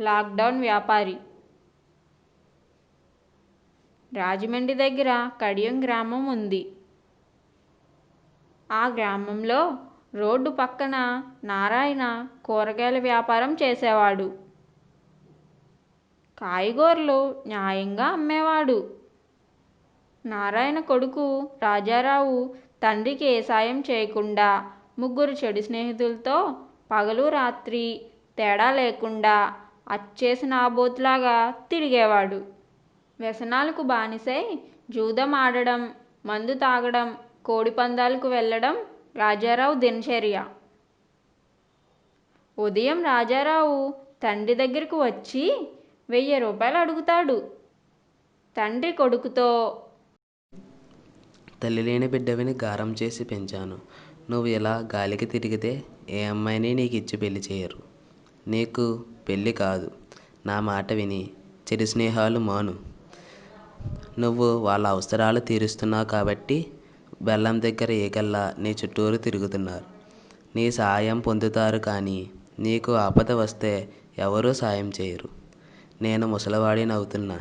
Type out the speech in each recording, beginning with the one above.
Lockdown వ్యాపారి. రాజమండ్రి దగ్గర కడియం గ్రామం ఉంది. ఆ గ్రామంలో రోడ్డు పక్కన నారాయణ కూరగాయల వ్యాపారం చేసేవాడు. కాయగూరలు న్యాయంగా అమ్మేవాడు. నారాయణ కొడుకు రాజారావు తండ్రికి ఏ సాయం చేయకుండా ముగ్గురు చెడు స్నేహితులతో పగలు రాత్రి తేడా లేకుండా అచ్చేసిన ఆబోతులాగా తిరిగేవాడు. వ్యసనాలకు బానిసై జూదం ఆడడం మందు తాగడం కోడిపందాలకు వెళ్ళడం రాజారావు దినచర్య. ఉదయం రాజారావు తండ్రి దగ్గరకు వచ్చి వెయ్యి రూపాయలు అడుగుతాడు. తండ్రి కొడుకుతో తల్లి లేని బిడ్డవిని గారం చేసి పెంచాను. నువ్వు ఇలా గాలికి తిరిగితే ఏ అమ్మాయిని నీకు ఇచ్చి పెళ్ళి చేయరు. నీకు పెళ్ళి కాదు. నా మాట విని చెడు స్నేహాలు మాను. నువ్వు వాళ్ళ అవసరాలు తీరుస్తున్నావు కాబట్టి బెల్లం దగ్గర ఏకల్లా నీ చుట్టూరు తిరుగుతున్నారు. నీ సాయం పొందుతారు కానీ నీకు ఆపద వస్తే ఎవరూ సాయం చేయరు. నేను ముసలివాడిని అవుతున్నా.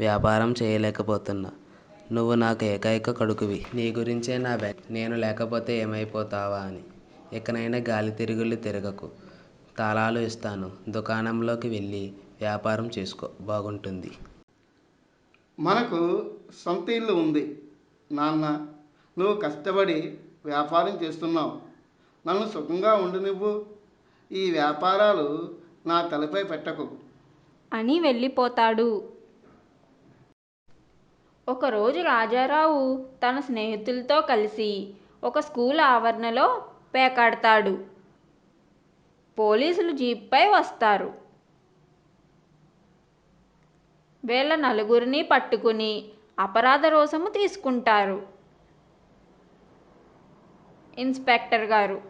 వ్యాపారం చేయలేకపోతున్నా. నువ్వు నాకు ఏకైక కొడుకువి. నీ గురించే నా బె నేను లేకపోతే ఏమైపోతావా అని. ఇకనైనా గాలి తిరుగుళ్ళు తిరగకు. తాళాలు ఇస్తాను. దుకాణంలోకి వెళ్ళి వ్యాపారం చేసుకో. బాగుంటుంది. మనకు సొంత ఇల్లు ఉంది. నాన్న నువ్వు కష్టపడి వ్యాపారం చేస్తున్నావు. నన్ను సుఖంగా ఉండు నువ్వు ఈ వ్యాపారాలు నా తలపై పెట్టకు. అని వెళ్ళిపోతాడు. ఒకరోజు రాజారావు తన స్నేహితులతో కలిసి ఒక స్కూల్ ఆవరణలో పేకాడతాడు. పోలీసులు జీప్పై వస్తారు. వీళ్ళ నలుగురిని పట్టుకుని అపరాధ రోసము తీసుకుంటారు. ఇన్స్పెక్టర్ గారు.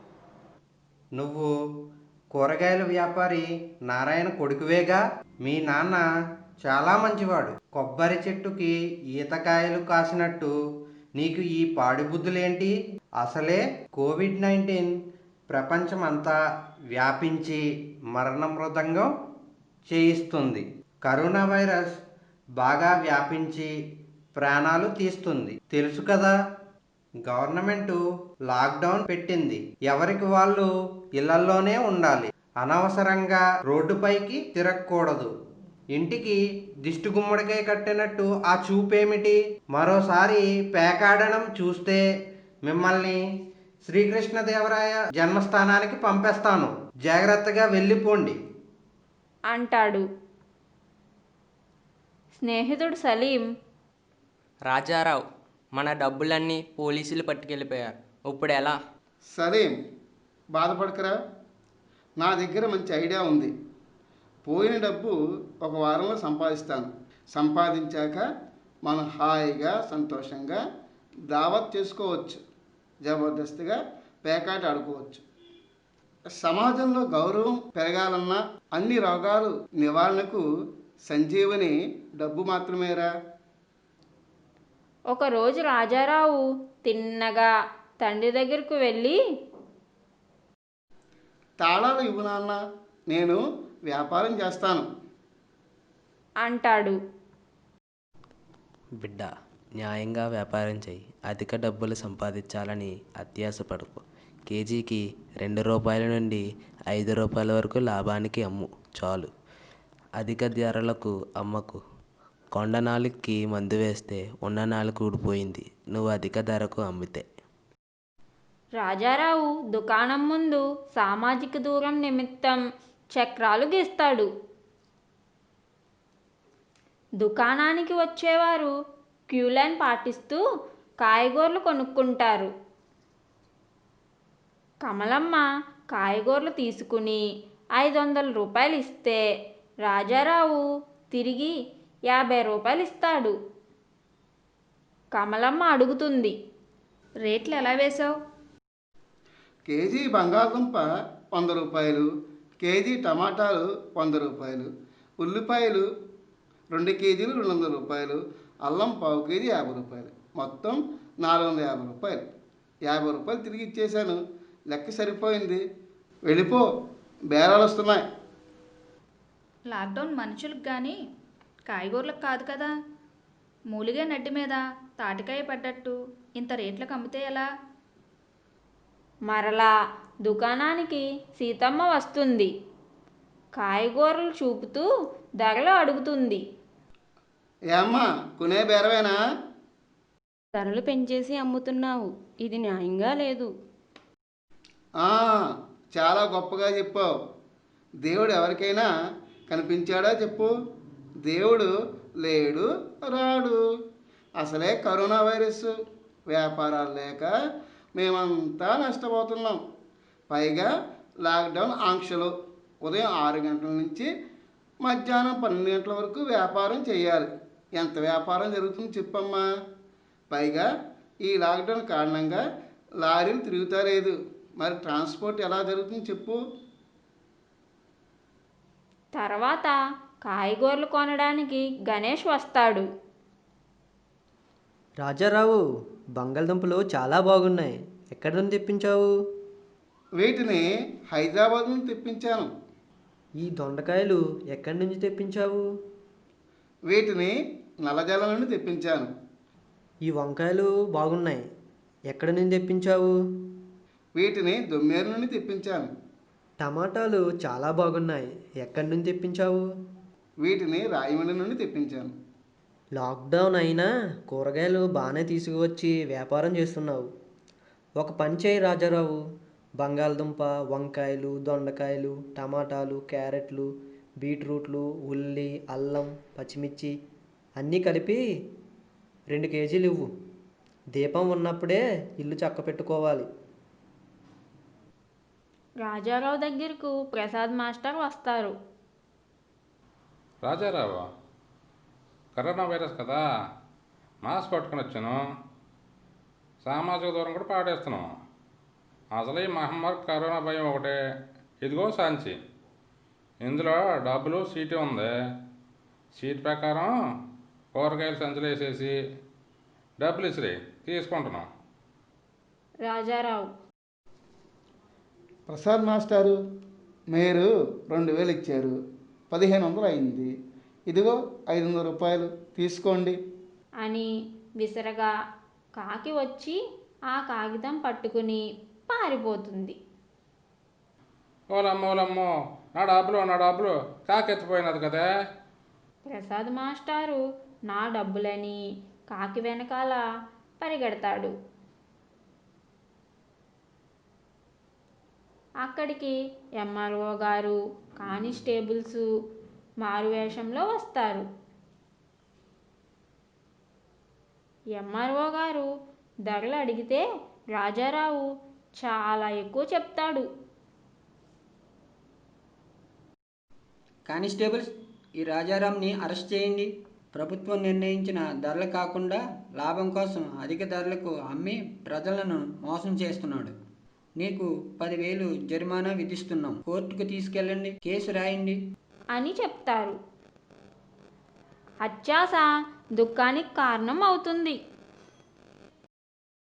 నువ్వు కూరగాయల వ్యాపారి నారాయణ కొడుకువేగా? మీ నాన్న చాలా మంచివాడు. కొబ్బరి చెట్టుకి ఈతకాయలు కాసినట్టు నీకు ఈ పాడి బుద్ధులేంటి అసలే కోవిడ్ నైన్టీన్ ప్రపంచమంతా వ్యాపించి మరణ మృదంగం చేయిస్తుంది. కరోనా వైరస్ బాగా వ్యాపించి ప్రాణాలు తీస్తుంది. తెలుసు కదా గవర్నమెంట్ లాక్డౌన్ పెట్టింది. ఎవరికి వాళ్ళు ఇళ్ళల్లోనే ఉండాలి. అనవసరంగా రోడ్డుపైకి తిరగకూడదు. ఇంటికి దిష్టి గుమ్మడికాయ కట్టినట్టు ఆ చూపేమిటి? మరోసారి పేకాడడం చూస్తే మిమ్మల్ని శ్రీకృష్ణదేవరాయ జన్మస్థానానికి పంపేస్తాను. జాగ్రత్తగా వెళ్ళిపోండి. అంటాడు. స్నేహితుడు సలీం. రాజారావు మన డబ్బులన్నీ పోలీసులు పట్టుకెళ్ళిపోయారు. ఇప్పుడు ఎలా? సరే బాధపడకరా? నా దగ్గర మంచి ఐడియా ఉంది. పోయిన డబ్బు ఒక వారంలో సంపాదిస్తాను. సంపాదించాక మనం హాయిగా సంతోషంగా దావత్ చేసుకోవచ్చు. జబర్దస్త్గా పేకాట ఆడుకోవచ్చు. సమాజంలో గౌరవం పెరగాలన్నా అన్ని రోగాలు నివారణకు సంజీవని డబ్బు మాత్రమేరా. ఒకరోజు రాజారావు తిన్నగా తండ్రి దగ్గరకు వెళ్ళి తాళాలు ఇవ్వు నాన్న నేను వ్యాపారం చేస్తాను. అంటాడు. బిడ్డ న్యాయంగా వ్యాపారం చేయి. అధిక డబ్బులు సంపాదించాలని అత్యాసపడకు కేజీకి రెండు రూపాయల నుండి ఐదు రూపాయల వరకు లాభానికి అమ్ము. చాలు. అధిక ధరలకు అమ్మకు. కొండ నాలుగుకి మందు వేస్తే ఉన్న నాలుగు ఊడిపోయింది. నువ్వు అధిక ధరకు అమ్మితే. రాజారావు దుకాణం ముందు సామాజిక దూరం నిమిత్తం చక్రాలు గీస్తాడు. దుకాణానికి వచ్చేవారు క్యూ లైన్ పాటిస్తూ కాయగూరలు కొనుక్కుంటారు. కమలమ్మ కాయగూరలు తీసుకుని ఐదు వందల రూపాయలు ఇస్తే రాజారావు తిరిగి యాభై రూపాయలు ఇస్తాడు. కమలమ్మ అడుగుతుంది రేట్లు ఎలా వేశావు? కేజీ బంగాళదుంప వంద రూపాయలు కేజీ టమాటాలు వంద రూపాయలు ఉల్లిపాయలు రెండు కేజీలు రెండు వందల రూపాయలు అల్లం పావు కేజీ యాభై రూపాయలు. మొత్తం నాలుగు వందల యాభై రూపాయలు. యాభై రూపాయలు తిరిగి ఇచ్చేశాను. లెక్క సరిపోయింది. వెళ్ళిపో. బేరాలు వస్తున్నాయి. లాక్డౌన్ మనుషులకు కానీ కాయగూరలకు కాదు కదా. మూలిగే నడ్డి మీద తాటికాయ పడ్డట్టు. ఇంత రేట్లకు అమ్మితే ఎలా? మరలా దుకాణానికి సీతమ్మ వస్తుంది. కాయగూరలు చూపుతూ ధరలు అడుగుతుంది. ఏమ్మా కొనే బేరవేనా ధరలు పెంచేసి అమ్ముతున్నావు ఇది న్యాయంగా లేదు. ఆ, చాలా గొప్పగా చెప్పావు. దేవుడు ఎవరికైనా కనిపించాడా చెప్పు? దేవుడు లేడు రాడు. అసలే కరోనా వైరస్ వ్యాపారాలు లేక మేమంతా నష్టపోతున్నాం. పైగా లాక్డౌన్ ఆంక్షలు ఉదయం ఆరు గంటల నుంచి మధ్యాహ్నం పన్నెండు గంటల వరకు వ్యాపారం చేయాలి. ఎంత వ్యాపారం జరుగుతుంది చెప్పమ్మా. పైగా ఈ లాక్డౌన్ కారణంగా లారీలు తిరుగుతా లేదు మరి ట్రాన్స్పోర్ట్ ఎలా జరుగుతుంది చెప్పు. తర్వాత కాయగూరలు కొనడానికి గణేష్ వస్తాడు. రాజారావు బంగాళదుంపలు చాలా బాగున్నాయి. ఎక్కడి నుండి తెప్పించావు? వీటిని హైదరాబాద్ నుంచి తెప్పించాను. ఈ దొండకాయలు ఎక్కడి నుంచి తెప్పించావు? వీటిని నల్లజల నుండి తెప్పించాను. ఈ వంకాయలు బాగున్నాయి. ఎక్కడి నుంచి తెప్పించావు? వీటిని దొమ్మేరు నుండి తెప్పించాను. టమాటాలు చాలా బాగున్నాయి. ఎక్కడి నుంచి తెప్పించావు? వీటిని రాయమండ్రి నుండి తెప్పించాను. లాక్డౌన్ అయినా కూరగాయలు బాగానే తీసుకువచ్చి వ్యాపారం చేస్తున్నావు. ఒక పని చేయి రాజారావు. బంగాళదుంప వంకాయలు దొండకాయలు టమాటాలు క్యారెట్లు బీట్రూట్లు ఉల్లి అల్లం పచ్చిమిర్చి అన్నీ కలిపి రెండు కేజీలు ఇవ్వు. దీపం ఉన్నప్పుడే ఇల్లు చక్క పెట్టుకోవాలి రాజారావు దగ్గరకు ప్రసాద్ మాస్టర్ వస్తారు. రాజారావు కరోనా వైరస్ కదా? మాస్క్ పట్టుకుని వచ్చాను. సామాజిక దూరం కూడా పాడేస్తున్నాం. అసలు ఈ మహమ్మారి కరోనా భయం ఒకటే. ఇదిగో సాంచి. ఇందులో డబ్బులు సీటు ఉంది. సీట్ ప్రకారం కూరగాయలు సంచులు వేసేసి డబ్బులు ఇసిరి తీసుకుంటున్నాం. రాజారావు. ప్రసాద్ మాస్టారు మీరు రెండు వేలు ఇచ్చారు. పదిహేను వందలు అయింది. ఇదిగో ఐదు వందల రూపాయలు తీసుకోండి. అని విసరగా కాకి వచ్చి ఆ కాగితం పట్టుకుని పారిపోతుంది. ఓలమ్మో ఓలమ్మో నా డబ్బులు నా డబ్బులు కాకెత్తిపోయినది కదా. ప్రసాద్ మాస్టారు నా డబ్బులని కాకి వెనకాల పరిగెడతాడు. అక్కడికి ఎంఆర్ఓ గారు కానిస్టేబుల్స్ మారువేషంలో వస్తారు. ఎంఆర్ఓ గారు ధరలు అడిగితే రాజారావు చాలా ఎక్కువ చెప్తాడు. కానిస్టేబుల్స్ ఈ రాజారాంని అరెస్ట్ చేయండి. ప్రభుత్వం నిర్ణయించిన ధరలు కాకుండా లాభం కోసం అధిక ధరలకు అమ్మి ప్రజలను మోసం చేస్తున్నాడు. నీకు పదివేలు జరిమానా విధిస్తున్నాం. కోర్టుకు తీసుకెళ్ళండి. కేసు రాయండి. అని చెప్తారు. అత్యాస దుఃఖానికి కారణం అవుతుంది.